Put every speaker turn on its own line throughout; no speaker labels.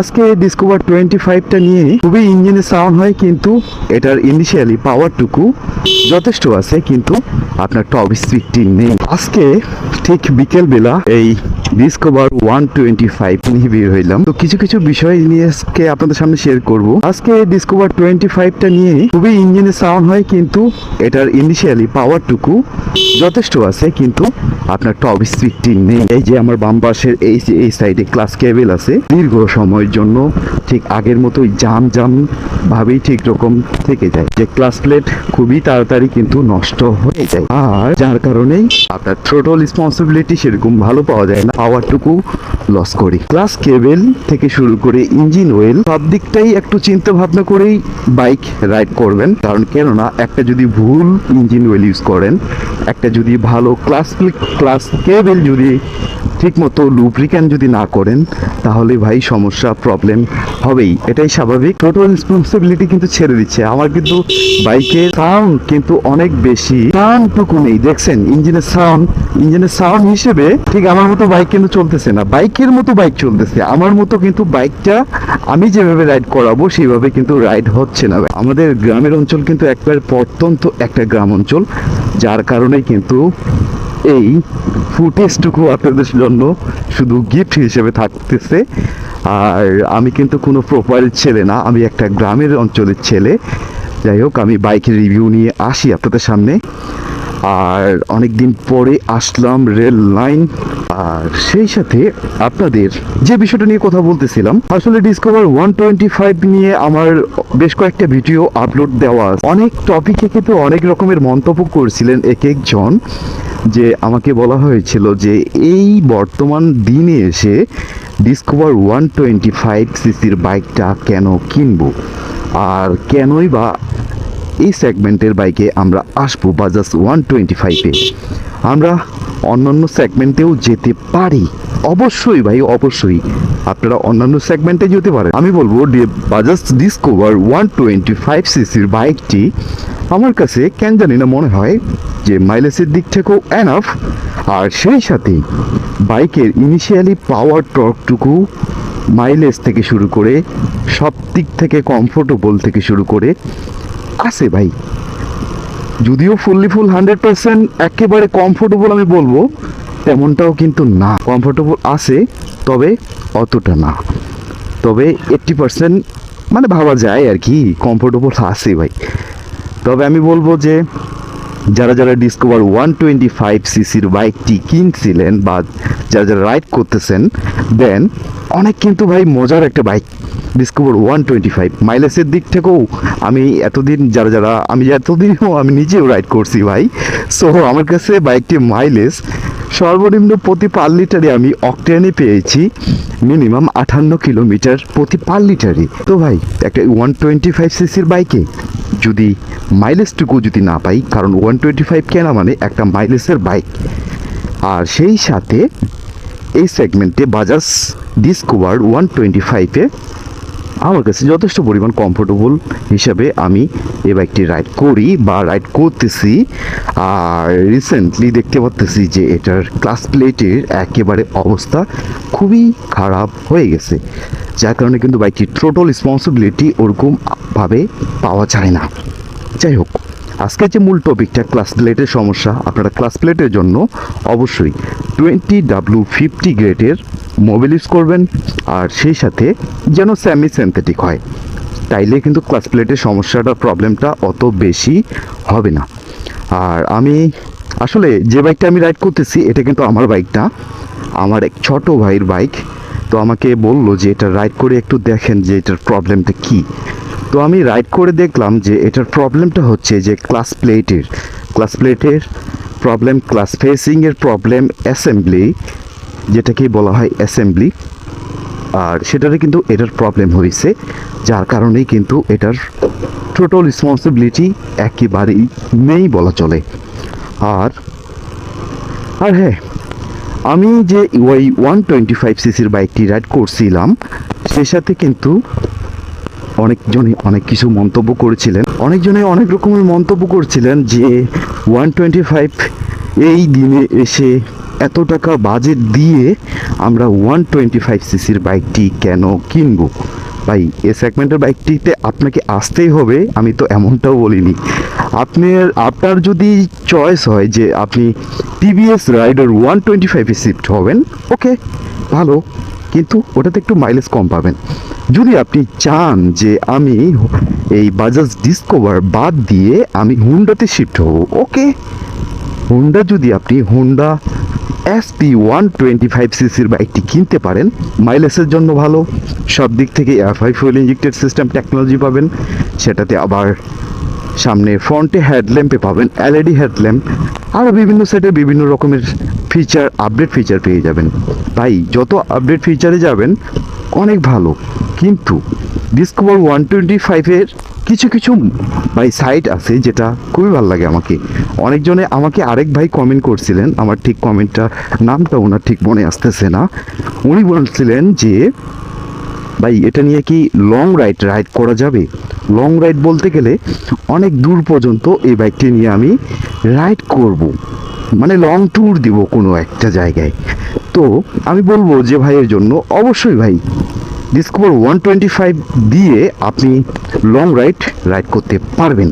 আজকে discover twenty ফাইভটা নিয়ে খুবই ইঞ্জিনের সাউন্ড হয়, কিন্তু এটার ইনিশিয়ালি পাওয়ারটুকু যথেষ্ট আছে, কিন্তু আপনার টপ স্পিডটি নেই। আজকে ঠিক বিকেলবেলা এই ডিসকভার ওয়ান টোয়েন্টি ফাইভ নিয়ে বের হইলাম। তো কিছু কিছু বিষয় নিয়ে আজকে আপনাদের সামনে শেয়ার করব। আজকে ডিসকভার টোয়েন্টি ফাইভটা নিয়ে খুবই ইঞ্জিনের সাউন্ড হয়, কিন্তু এটার ইনিশিয়ালি পাওয়ারটুকু যথেষ্ট আছে, কিন্তু আপনার টপ স্পিডটি নেই। এই যে আমার বাম পাশের এই এই সাইডে ক্লাস কেবেল আছে, দীর্ঘ সময়ের জন্য ঠিক আগের মতোই জাম জাম ভাবেই ঠিক রকম থেকে যায়। যে ক্লাস প্লেট খুবই তাড়াতাড়ি কিন্তু নষ্ট হয়ে যায়। আর যার কারণেই আপনার থ্রোটল রেসপন্সিবিলিটি সেরকম ভালো পাওয়া যায় না। পাওয়ারটুকু লস করি। ক্লাস কেবেল থেকে শুরু করে ইঞ্জিন ওয়েল সব দিকটাই একটু চিন্তা ভাবনা করেই বাইক রাইড করবেন। কারণ কেননা একটা যদি ভুল ইঞ্জিন ওয়েল ইউজ করেন, একটা যদি ভালো ক্লাস ক্লাস কেবেল যদি ঠিকমতো লুব্রিক্যান যদি না করেন, তাহলে ভাই সমস্যা প্রবলেম হবেই। এটাই স্বাভাবিক। টোটাল রেসপন্সিবিলিটি কিন্তু ছেড়ে দিচ্ছে। আমার কিন্তু বাইকের সাউন্ড কিন্তু অনেক বেশি। সাউন্ডটুকু নেই। দেখছেন ইঞ্জিনের সাউন্ড ইঞ্জিনের সাউন্ড হিসেবে ঠিক আমার মতো বাইক কিন্তু চলতেছে না। বাইকের মতো বাইক চলতেছে। আমার মতো কিন্তু বাইকটা আমি যেভাবে রাইড করাবো, সেইভাবে কিন্তু রাইড হচ্ছে না। আমাদের গ্রামের অঞ্চল কিন্তু একবার প্রত্যন্ত একটা গ্রাম অঞ্চল, যার কারণে কিন্তু এই ফুটেজটুকু আপনাদের জন্য শুধু গিফট হিসেবে থাকতেছে। আর আমি কিন্তু কোনো প্রোফাইল ছেলে না, আমি একটা গ্রামের অঞ্চলের ছেলে। যাই হোক, আমি বাইকের রিভিউ নিয়ে আসি আপনাদের সামনে। আর অনেক দিন পরে আসলাম রেল লাইন। আর সেই সাথে আপনাদের যে বিষয়টা নিয়ে কথা বলতেছিলাম, আসলে ডিসকভার ওয়ান টোয়েন্টি ফাইভ নিয়ে আমার বেশ কয়েকটা ভিডিও আপলোড দেওয়া। অনেক টপিকে কিন্তু অনেক রকমের মন্তব্য করছিলেন এক একজন যে আমাকে বলা হয়েছিল যে এই বর্তমান দিনে এসে ডিসকভার ওয়ান টোয়েন্টি ফাইভ সিসির বাইকটা কেন কিনবো? আর কেনই বা এই সেগমেন্টের বাইকে আমরা আসব বাজাজ ওয়ান টোয়েন্টি ফাইভে আমরা অন্যান্য সেগমেন্টেও যেতে পারি। অবশ্যই ভাই, অবশ্যই। আপনারা অন্যান্য সেগমেন্টে যেতে পারেন। আমি বলব Bajaj Discover one twenty five সিসির বাইকটি আমার কাছে কেন জানি না মনে হয় যে মাইলেজের দিক থেকেও এনাফ আর সেই সাথে বাইকের ইনিশিয়ালি পাওয়ার টর্কটুকু মাইলেজ থেকে শুরু করে সব দিক থেকে কমফোর্টেবল থেকে শুরু করে আছে ভাই। যদিও ফুললি ফুল হান্ড্রেড পার্সেন্ট একেবারে কমফোর্টেবল আমি বলব, তেমনটাও কিন্তু না। কমফোর্টেবল আছে, তবে অতটা না। তবে এইট্টি পার্সেন্ট মানে ভাবা যায় আর কি কমফোর্টেবল আছে ভাই। তবে আমি বলব যে যারা যারা ডিসকভার ওয়ান টোয়েন্টি ফাইভ সিসির বাইকটি কিনছিলেন বা যারা যারা রাইড করতেছেন দেন অনেক কিন্তু ভাই মজার একটা bike Discover one twenty five মাইলেজের দিক থেকেও আমি এতদিন যারা যারা, আমি এতদিনও আমি নিজেও রাইড করছি ভাই। সো আমার কাছে বাইকটি মাইলেজ সর্বনিম্ন প্রতি পার লিটারে আমি অকটেনে পেয়েছি মিনিমাম আটান্ন কিলোমিটার প্রতি পার লিটারে। তো ভাই, একটা ওয়ান টোয়েন্টি ফাইভ সিসির বাইকে যদি মাইলেজটুকু যদি না পাই, কারণ ওয়ান টোয়েন্টি ফাইভ কেনা মানে একটা মাইলেজের বাইক। আর সেই সাথে এই সেগমেন্টে বাজাজ ডিসকভার ওয়ান টোয়েন্টি ফাইভে আমার কাছে যথেষ্ট পরিমাণ কমফোর্টেবল হিসাবে আমি এই বাইকটি রাইড করি বা রাইড করতেছি। আর রিসেন্টলি দেখতে পাচ্তেছি যে এটার ক্লাস প্লেটের একেবারে অবস্থা খুবই খারাপ হয়ে গেছে। যার কারণে কিন্তু বাইকটির টোটাল রেসপন্সিবিলিটি ওরকমভাবে পাওয়া যায় না। যাই হোক। আজকের যে মূল টপিকটা ক্লাস প্লেটের সমস্যা, আপনারা ক্লাস প্লেটের জন্য অবশ্যই টোয়েন্টি ডাব্লু ফিফটি গ্রেডের মোবাইল ইউজ করবেন আর সেই সাথে যেন স্যামি সিনথেটিক হয়। তাইলে কিন্তু ক্লাস প্লেটের সমস্যাটা প্রবলেমটা অত বেশি হবে না। আর আমি আসলে যে বাইকটা আমি রাইড করতেছি, এটা কিন্তু আমার বাইক না আমার এক ছোট ভাইয়ের বাইক তো আমাকে বলল যে, এটা রাইড করে একটু দেখেন যে এটার প্রবলেমটা কী? তো আমি রাইড করে দেখলাম যে এটার প্রবলেমটা হচ্ছে যে ক্লাস প্লেটের ক্লাস প্লেটের প্রবলেম ক্লাস ফেসিংয়ের প্রবলেম অ্যাসেম্বলি যেটাকে বলা হয় অ্যাসেম্বলি আর সেটারে কিন্তু এটার প্রবলেম হয়েছে, যার কারণেই কিন্তু এটার টোটাল রেসপন্সিবিলিটি একেবারেই নেই বলা চলে। আর আর হ্যাঁ আমি যে ওয়াই ওয়ান টোয়েন্টি ফাইভ সিসির বাইকটি রাইড করছিলাম, সে সাথে কিন্তু অনেকজনই অনেক কিছু মন্তব্য করেছিলেন। অনেকজনে অনেক রকমের মন্তব্য করছিলেন যে ওয়ান টোয়েন্টি ফাইভ এই দিনে এসে এত টাকা বাজেট দিয়ে আমরা ওয়ান টোয়েন্টি ফাইভ সিসির বাইকটি কেন কিনবো? ভাই, এ সেগমেন্টের বাইকটিতে আপনাকে আসতেই হবে, আমি তো এমনটাও বলিনি। আপনার আপনার যদি চয়েস হয় যে আপনি টিভিএস রাইডার ওয়ান টোয়েন্টি ফাইভে শিফট হবেন ওকে ভালো। কিন্তু ওটাতে একটু মাইলেজ কম পাবেন। যদি আপনি চান যে আমি এই বাজাজ ডিসকভার বাদ দিয়ে আমি হুন্ডাতে শিফট হব ওকে হুন্ডা যদি আপনি Honda SP one twenty five সিসির বাইকটি কিনতে পারেন মাইলেজের জন্য ভালো। সব দিক থেকে FI fuel injected system technology পাবেন, সেটাতে আবার সামনে ফ্রন্টে হেডল্যাম্পে পাবেন এলইডি হেডল্যাম্প আরও বিভিন্ন সেটে বিভিন্ন রকমের ফিচার আপডেট ফিচার পেয়ে যাবেন। তাই যত আপডেট ফিচারে যাবেন, অনেক ভালো। কিন্তু ডিসকভার ওয়ান টোয়েন্টি ফাইভের কিছু কিছু ভাই সাইট আছে যেটা খুবই ভালো লাগে আমাকে। অনেকজনে আমাকে আরেক ভাই কমেন্ট করছিলেন, আমার ঠিক কমেন্টটা নামটা ওনার ঠিক মনে আসতেছে না। উনি বলছিলেন যে, ভাই, এটা নিয়ে কি লং রাইড রাইড করা যাবে? লং রাইড বলতে গেলে অনেক দূর পর্যন্ত এই বাইকটি নিয়ে আমি রাইড করব। মানে লং ট্যুর দিব কোনো একটা জায়গায়। তো আমি বলব যে ভাইয়ের জন্য অবশ্যই ভাই ডিসকভার ওয়ান টোয়েন্টি ফাইভ দিয়ে আপনি লং রাইড রাইড করতে পারবেন।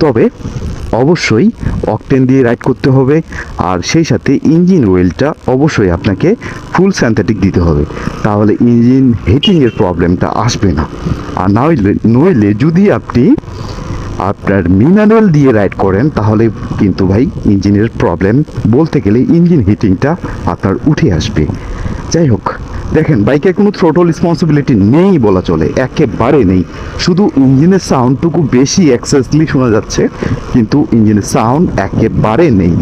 তবে অবশ্যই অকটেন দিয়ে রাইড করতে হবে আর সেই সাথে ইঞ্জিন অয়েলটা অবশ্যই আপনাকে ফুল স্যান্থেটিক দিতে হবে। তাহলে ইঞ্জিন হিটিংয়ের প্রবলেমটা আসবে না। আর নইলে নইলে যদি আপনি আপনার মিনারেল দিয়ে রাইড করেন, তাহলে কিন্তু ভাই ইঞ্জিনের প্রবলেম বলতে গেলে ইঞ্জিন হিটিংটা আপনার উঠে আসবে। যাই হোক। দেখেন, বাইকের কোনো থ্রোটল রেসপন্সিবিলিটি নেই বলা চলে, একেবারে নেই। শুধু ইঞ্জিনের সাউন্ডটুকু বেশি অ্যাক্সেসলি শোনা যাচ্ছে, কিন্তু ইঞ্জিনের সাউন্ড একেবারে নেই।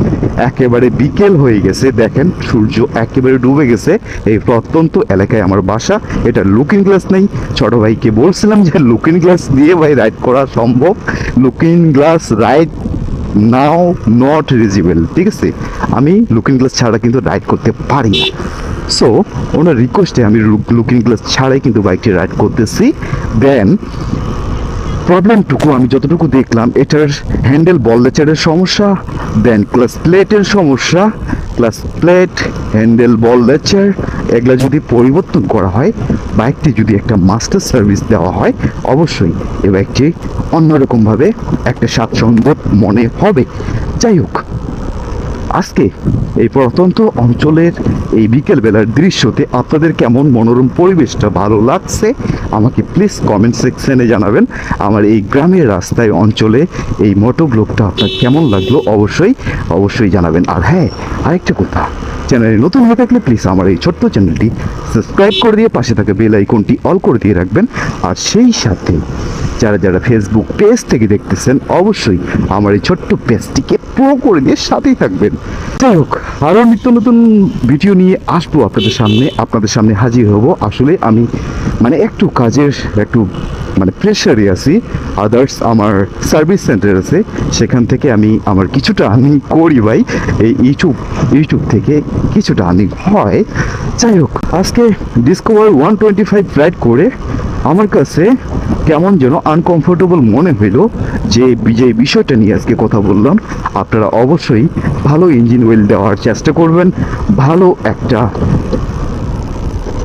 একেবারে বিকেল হয়ে গেছে, দেখেন, সূর্য একেবারে ডুবে গেছে। এই প্রত্যন্ত এলাকায় আমার বাসা, এটা লুকিং গ্লাস নেই। ছোট ভাইকে বলছিলাম যে লুকিং গ্লাস দিয়ে ভাই রাইড করা সম্ভব। Looking glass ride now not রিজিবল ঠিক আছে? আমি লুকিং গ্লাস ছাড়া কিন্তু রাইড করতে পারি না। সো ওনার রিকোয়েস্টে আমি লুকিং গ্লাস ছাড়াই কিন্তু বাইকটি রাইড করতেছি। দেন প্রবলেমটুকু আমি যতটুকু দেখলাম, এটার হ্যান্ডেল বল লেচারের সমস্যা, দেন ক্লাস প্লেটের সমস্যা, ক্লাস প্লেট, হ্যান্ডেল বল লেচার, এগুলো যদি পরিবর্তন করা হয়, বাইকটি যদি একটা মাস্টার সার্ভিস দেওয়া হয়, অবশ্যই এ বাইকটি অন্যরকমভাবে একটা স্বাচ্ছন্দ্য মনে হবে। যাই হোক আজকে এই প্রত্যন্ত অঞ্চলের এই বিকেলবেলার দৃশ্যতে আপনাদের কেমন মনোরম পরিবেশটা ভালো লাগছে, আমাকে প্লিজ কমেন্ট সেকশনে জানাবেন। আমার এই গ্রামের রাস্তায় অঞ্চলে এই মোটো আপনার কেমন লাগল অবশ্যই অবশ্যই জানাবেন। আর হ্যাঁ আরেকটা কথা চ্যানেলে নতুন হয়ে থাকলে প্লিজ আমার এই ছোট্ট চ্যানেলটি সাবস্ক্রাইব করে দিয়ে পাশে থাকা বেল আইকনটি অল করে দিয়ে রাখবেন। আর সেই সাথে যারা যারা ফেসবুক পেজ থেকে দেখতেছেন, অবশ্যই আমার এই ছোট্ট পেজটিকে প্রো করে দিয়ে সাথেই থাকবেন। যাই হোক, আরও নিত্য নতুন ভিডিও নিয়ে আসব আপনাদের সামনে। আপনাদের সামনে হাজির হব। আসলে আমি মানে একটু কাজের, একটু মানে প্রেশারে আছি। আদার্স আমার সার্ভিস সেন্টার আছে। সেখান থেকে আমি আমার কিছুটা আর্নিং করি ভাই। এই ইউটিউব ইউটিউব থেকে কিছুটা আর্নিং হয়। যাই হোক, আজকে Discover one twenty five flight করে আমার কাছে কেমন যেন আনকমফোর্টেবল মনে হইল যে যে বিষয়টা নিয়ে আজকে কথা বললাম। আপনারা অবশ্যই ভালো ইঞ্জিন ওয়েল দেওয়ার চেষ্টা করবেন। ভালো একটা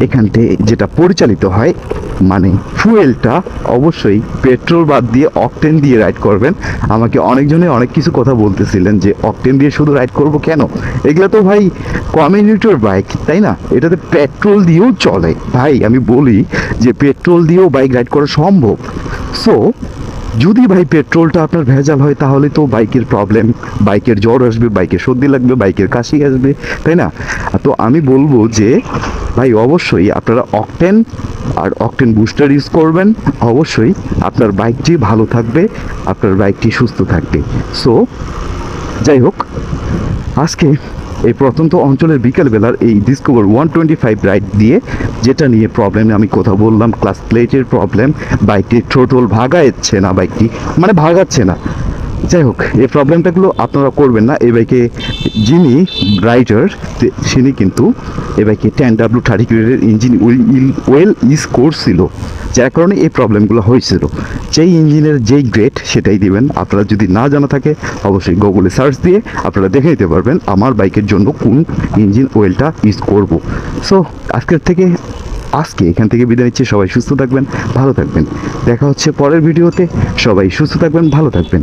এখান থেকে যেটা পরিচালিত হয় মানে ফুয়েলটা অবশ্যই পেট্রোল বাদ দিয়ে অকটেন দিয়ে রাইড করবেন। আমাকে অনেকজনে অনেক কিছু কথা বলতেছিলেন যে অকটেন দিয়ে শুধু রাইড করব কেন? এগুলো তো ভাই কমিউনিটির বাইক তাই না? এটাতে পেট্রোল দিয়েও চলে। ভাই, আমি বলি যে পেট্রোল দিয়েও বাইক রাইড করা সম্ভব। সো যদি ভাই পেট্রোলটা আপনার ভেজাল হয়, তাহলে তো বাইকের প্রবলেম বাইকের জ্বর আসবে, বাইকের সর্দি লাগবে, বাইকের কাশি আসবে, তাই না? তো আমি বলব যে, ভাই অবশ্যই আপনারা অকটেন আর অকটেন বুস্টার ইউজ করবেন। অবশ্যই আপনার বাইকটি ভালো থাকবে, আপনার বাইকটি সুস্থ থাকবে। সো যাই হোক, আজকে এই প্রত্যন্ত অঞ্চলের বিকেলবেলার এই Discover one twenty five ride দিয়ে যেটা নিয়ে প্রবলেম আমি কথা বললাম ক্লাস প্লেটের প্রবলেম বাইকটি টোটাল ভাগাচ্ছে না বাইকটি মানে ভাগাচ্ছে না। যাই হোক, এই প্রবলেমটাগুলো আপনারা করবেন না। এই বাইকে যিনি রাইডার তিনি কিন্তু, এই বাইকে টেন ডাব্লু থার্টি গ্রেডের ইঞ্জিন ওয়েল ইউজ করছিল, যার কারণে এই প্রবলেমগুলো হয়েছিল। যেই ইঞ্জিনের যেই গ্রেড সেটাই দিবেন। আপনারা যদি না জানা থাকে, অবশ্যই গুগলে সার্চ দিয়ে আপনারা দেখে নিতে পারবেন, আমার বাইকের জন্য কোন ইঞ্জিন ওয়েলটা ইউজ করব। সো আজকের থেকে, আজকে এখান থেকে বিদায় নিচ্ছি। সবাই সুস্থ থাকবেন, ভালো থাকবেন। দেখা হচ্ছে পরের ভিডিওতে। সবাই সুস্থ থাকবেন, ভালো থাকবেন।